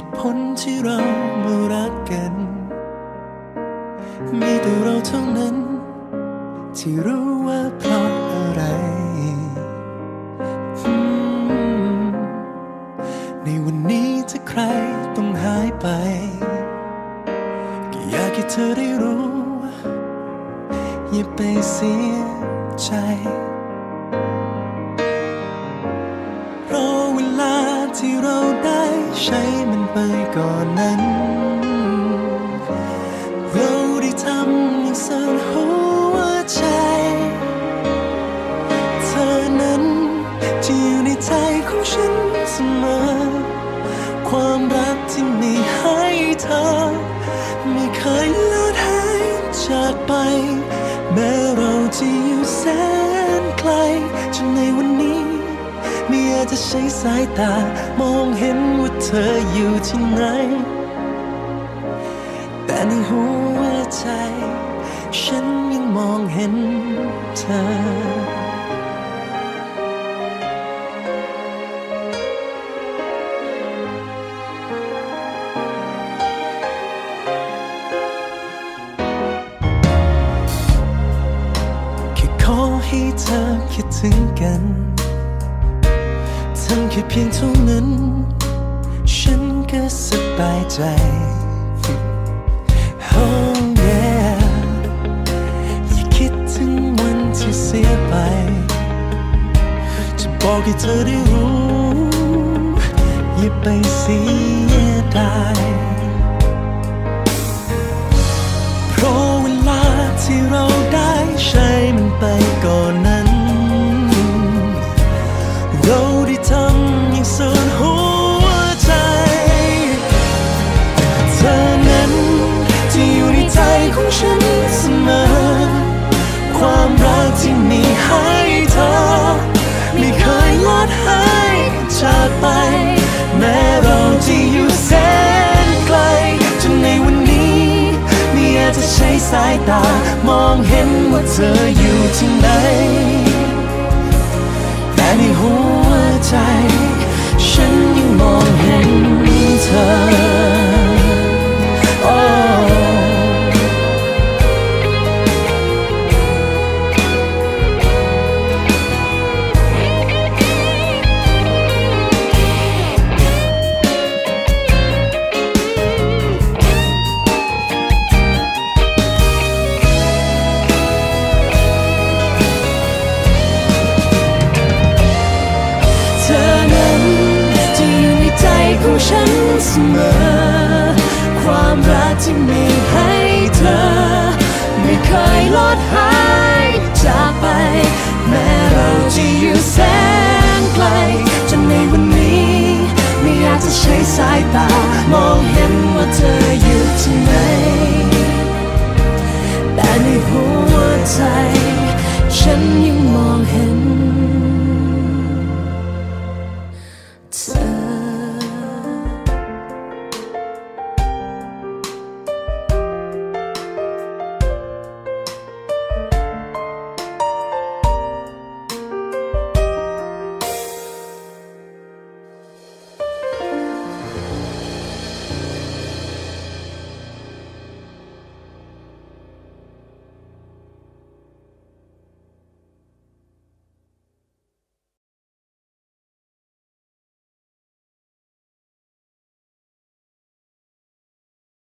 ตุผลที่เรามารักกัน มีแต่เราเท่านั้น ที่รู้ว่าเพราะอะไร ในวันนี้ถ้าใครต้องหายไป ก็อยากให้เธอได้รู้ อย่าไปเสียใจเพราะเวลาที่เราได้ ใช้มันไปก่อนนั้น เราได้ทำอย่างสุดหัวใจ เธอนั้นจะอยู่ในใจของฉันเสมอ ความรักที่มีให้เธอ ไม่เคยลดหายจากไป จจะใช้สายตามองเห็นว่าเธออยู่ที่ไหน แต่ในหัวใจ ฉันยังมองเห็นเธอแค่ขอให้เธอคิดถึงกัน ทำแค่เพียงเท่านั้น ฉันก็สบายใจ Oh yeah อย่าคิดถึงวันที่เสียไป จะบอกให้เธอได้รู้ อย่าไปเสีย ธอนั้นจะอยู่ในใจของฉันเสมอ ความรักที่มีให้เธอ ไม่เคยลดหายจากไป แม้เราจะอยู่แสนไกล จนในวันนี้ไม่อาจจะใช้สายตามองเห็นว่าเธออยู่ที่ไหน แต่ในหัวใจฉัน ของฉันเสมอ ความรักที่มีให้เธอ ไม่เคยลดหายจากไป แม้เราจะอยู่แสนไกล จนในวันนี้ ไม่อยาจจะใช้สายตา มองเห็นว่าเธออยู่ที่ไหนแต่ในหัวใจ ฉัน